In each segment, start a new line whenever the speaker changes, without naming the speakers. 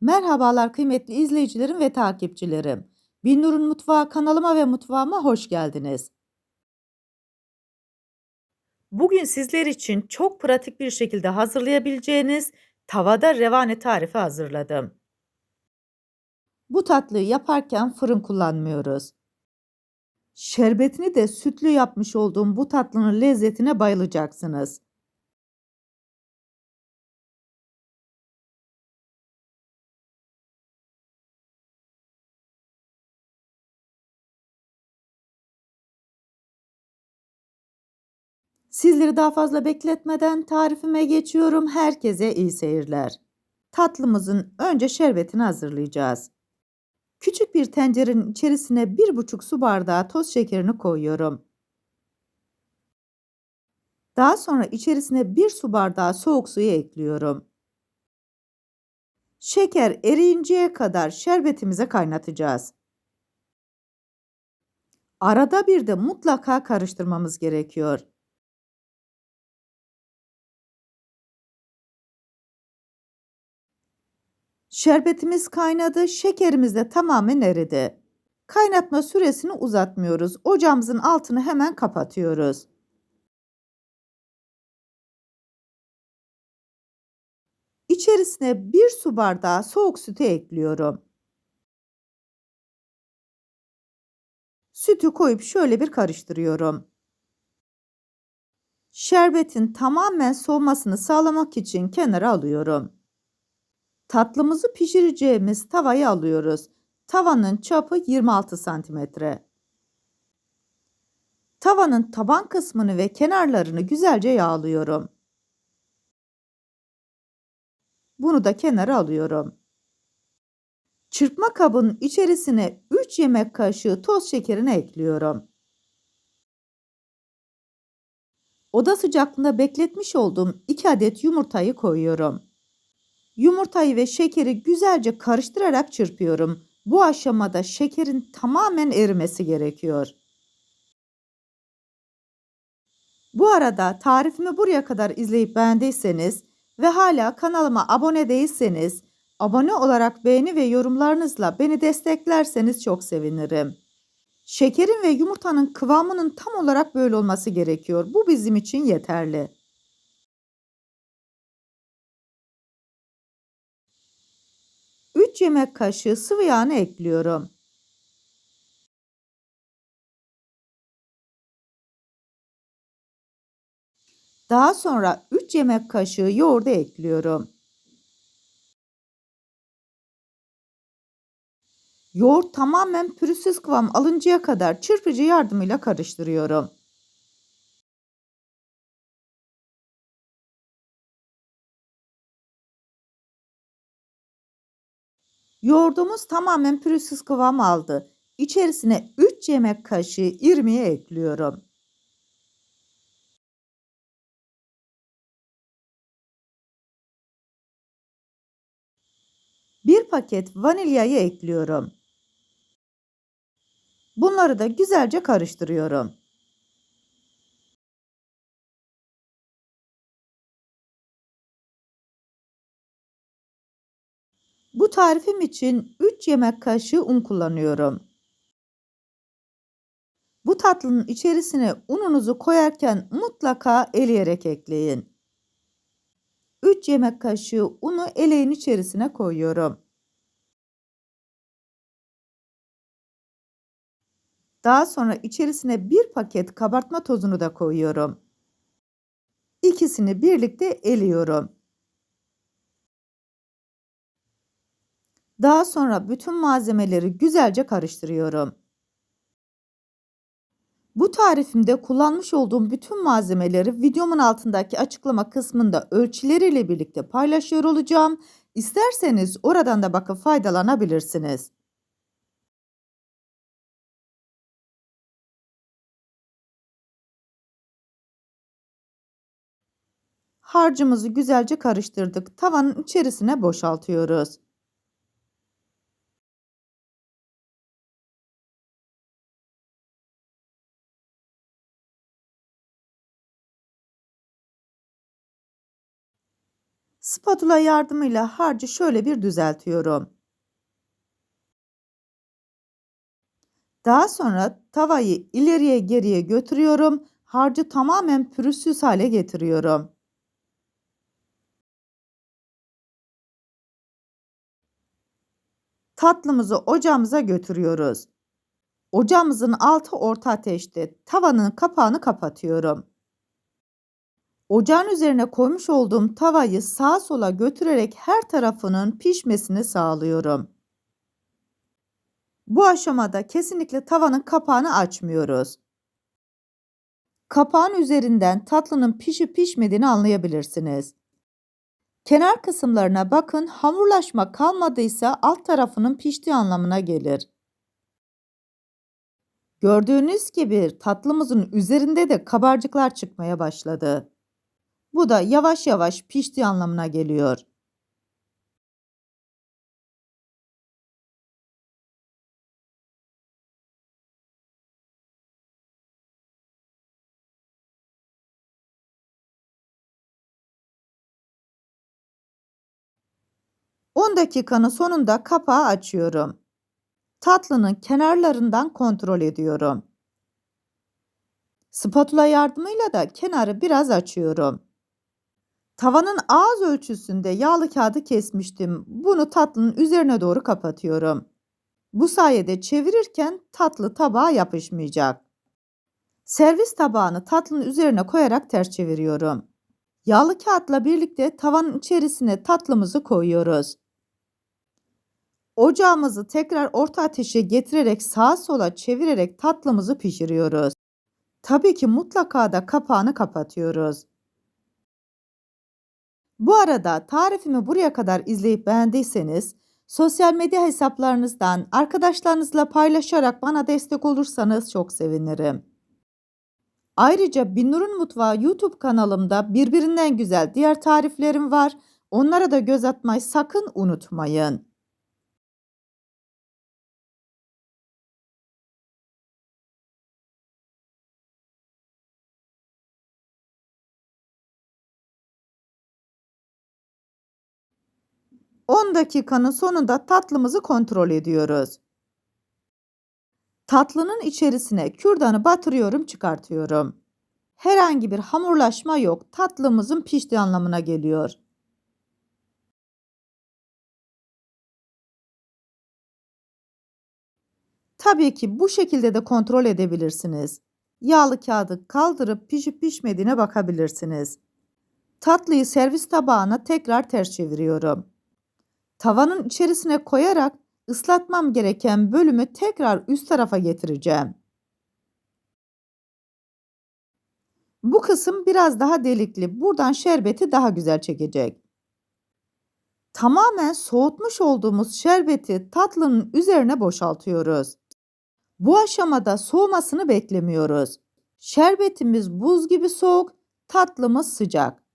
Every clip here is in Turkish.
Merhabalar kıymetli izleyicilerim ve takipçilerim. Binnur'un Mutfağı kanalıma ve mutfağıma hoş geldiniz. Bugün sizler için çok pratik bir şekilde hazırlayabileceğiniz tavada revane tarifi hazırladım. Bu tatlıyı yaparken fırın kullanmıyoruz. Şerbetini de sütlü yapmış olduğum bu tatlının lezzetine bayılacaksınız. Sizleri daha fazla bekletmeden tarifime geçiyorum. Herkese iyi seyirler. Tatlımızın önce şerbetini hazırlayacağız. Küçük bir tencerenin içerisine 1,5 su bardağı toz şekerini koyuyorum. Daha sonra içerisine 1 su bardağı soğuk suyu ekliyorum. Şeker eriyinceye kadar şerbetimize kaynatacağız. Arada bir de mutlaka karıştırmamız gerekiyor. Şerbetimiz kaynadı, şekerimiz de tamamen eridi. Kaynatma süresini uzatmıyoruz. Ocağımızın altını hemen kapatıyoruz. İçerisine bir su bardağı soğuk sütü ekliyorum. Sütü koyup şöyle bir karıştırıyorum. Şerbetin tamamen soğumasını sağlamak için kenara alıyorum. Tatlımızı pişireceğimiz tavayı alıyoruz. Tavanın çapı 26 santimetre. Tavanın taban kısmını ve kenarlarını güzelce yağlıyorum. Bunu da kenara alıyorum. Çırpma kabının içerisine 3 yemek kaşığı toz şekerini ekliyorum. Oda sıcaklığında bekletmiş olduğum 2 adet yumurtayı koyuyorum. Yumurtayı ve şekeri güzelce karıştırarak çırpıyorum. Bu aşamada şekerin tamamen erimesi gerekiyor. Bu arada tarifimi buraya kadar izleyip beğendiyseniz ve hala kanalıma abone değilseniz abone olarak beğeni ve yorumlarınızla beni desteklerseniz çok sevinirim. Şekerin ve yumurtanın kıvamının tam olarak böyle olması gerekiyor. Bu bizim için yeterli. 3 yemek kaşığı sıvı yağını ekliyorum. Daha sonra 3 yemek kaşığı yoğurdu ekliyorum. Yoğurt tamamen pürüzsüz kıvam alıncaya kadar çırpıcı yardımıyla karıştırıyorum. Yoğurdumuz tamamen pürüzsüz kıvam aldı. İçerisine 3 yemek kaşığı irmiği ekliyorum. Bir paket vanilyayı ekliyorum. Bunları da güzelce karıştırıyorum. Bu tarifim için 3 yemek kaşığı un kullanıyorum. Bu tatlının içerisine ununuzu koyarken mutlaka eleyerek ekleyin. 3 yemek kaşığı unu eleğin içerisine koyuyorum. Daha sonra içerisine bir paket kabartma tozunu da koyuyorum. İkisini birlikte eliyorum. Daha sonra bütün malzemeleri güzelce karıştırıyorum. Bu tarifimde kullanmış olduğum bütün malzemeleri videomun altındaki açıklama kısmında ölçüleriyle birlikte paylaşıyor olacağım. İsterseniz oradan da bakıp faydalanabilirsiniz. Harcımızı güzelce karıştırdık. Tavanın içerisine boşaltıyoruz. Spatula yardımıyla harcı şöyle bir düzeltiyorum. Daha sonra tavayı ileriye geriye götürüyorum. Harcı tamamen pürüzsüz hale getiriyorum. Tatlımızı ocağımıza götürüyoruz. Ocağımızın altı orta ateşte. Tavanın kapağını kapatıyorum. Ocağın üzerine koymuş olduğum tavayı sağa sola götürerek her tarafının pişmesini sağlıyorum. Bu aşamada kesinlikle tavanın kapağını açmıyoruz. Kapağın üzerinden tatlının pişip pişmediğini anlayabilirsiniz. Kenar kısımlarına bakın hamurlaşma kalmadıysa alt tarafının piştiği anlamına gelir. Gördüğünüz gibi tatlımızın üzerinde de kabarcıklar çıkmaya başladı. Bu da yavaş yavaş piştiği anlamına geliyor. Dakikanın sonunda kapağı açıyorum. Tatlının kenarlarından kontrol ediyorum. Spatula yardımıyla da kenarı biraz açıyorum. Tavanın ağız ölçüsünde yağlı kağıdı kesmiştim. Bunu tatlının üzerine doğru kapatıyorum. Bu sayede çevirirken tatlı tabağa yapışmayacak. Servis tabağını tatlının üzerine koyarak ters çeviriyorum. Yağlı kağıtla birlikte tavanın içerisine tatlımızı koyuyoruz. Ocağımızı tekrar orta ateşe getirerek sağa sola çevirerek tatlımızı pişiriyoruz. Tabii ki mutlaka da kapağını kapatıyoruz. Bu arada tarifimi buraya kadar izleyip beğendiyseniz sosyal medya hesaplarınızdan arkadaşlarınızla paylaşarak bana destek olursanız çok sevinirim. Ayrıca Binnur'un Mutfağı YouTube kanalımda birbirinden güzel diğer tariflerim var. Onlara da göz atmayı sakın unutmayın. On dakikanın sonunda tatlımızı kontrol ediyoruz. Tatlının içerisine kürdanı batırıyorum, çıkartıyorum. Herhangi bir hamurlaşma yok. Tatlımızın piştiği anlamına geliyor. Tabii ki bu şekilde de kontrol edebilirsiniz. Yağlı kağıdı kaldırıp pişip pişmediğine bakabilirsiniz. Tatlıyı servis tabağına tekrar ters çeviriyorum. Tavanın içerisine koyarak ıslatmam gereken bölümü tekrar üst tarafa getireceğim. Bu kısım biraz daha delikli. Buradan şerbeti daha güzel çekecek. Tamamen soğutmuş olduğumuz şerbeti tatlının üzerine boşaltıyoruz. Bu aşamada soğumasını beklemiyoruz. Şerbetimiz buz gibi soğuk, tatlımız sıcak.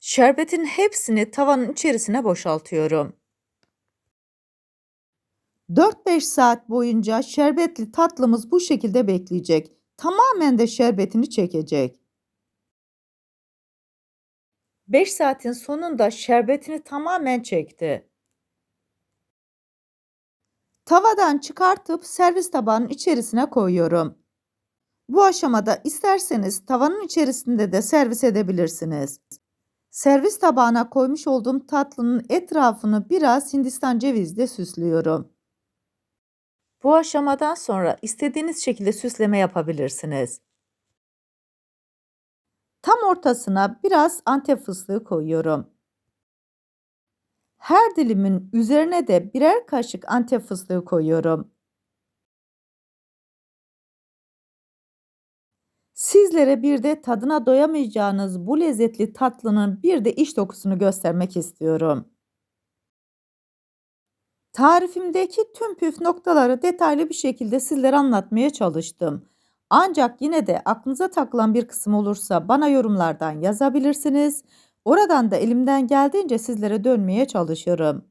Şerbetin hepsini tavanın içerisine boşaltıyorum. 4-5 saat boyunca şerbetli tatlımız bu şekilde bekleyecek. Tamamen de şerbetini çekecek. 5 saatin sonunda şerbetini tamamen çekti. Tavadan çıkartıp servis tabağının içerisine koyuyorum. Bu aşamada isterseniz tavanın içerisinde de servis edebilirsiniz. Servis tabağına koymuş olduğum tatlının etrafını biraz hindistan cevizle süslüyorum. Bu aşamadan sonra istediğiniz şekilde süsleme yapabilirsiniz. Tam ortasına biraz antep fıstığı koyuyorum. Her dilimin üzerine de birer kaşık antep fıstığı koyuyorum. Sizlere bir de tadına doyamayacağınız bu lezzetli tatlının bir de iç dokusunu göstermek istiyorum. Tarifimdeki tüm püf noktaları detaylı bir şekilde sizlere anlatmaya çalıştım. Ancak yine de aklınıza takılan bir kısım olursa bana yorumlardan yazabilirsiniz. Oradan da elimden geldiğince sizlere dönmeye çalışırım.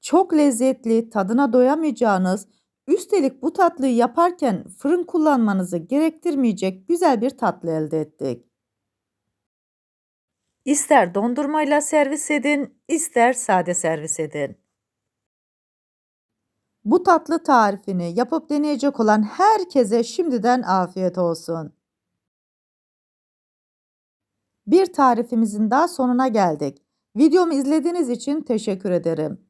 Çok lezzetli, tadına doyamayacağınız, üstelik bu tatlıyı yaparken fırın kullanmanızı gerektirmeyecek güzel bir tatlı elde ettik. İster dondurmayla servis edin, ister sade servis edin. Bu tatlı tarifini yapıp deneyecek olan herkese şimdiden afiyet olsun. Bir tarifimizin daha sonuna geldik. Videomu izlediğiniz için teşekkür ederim.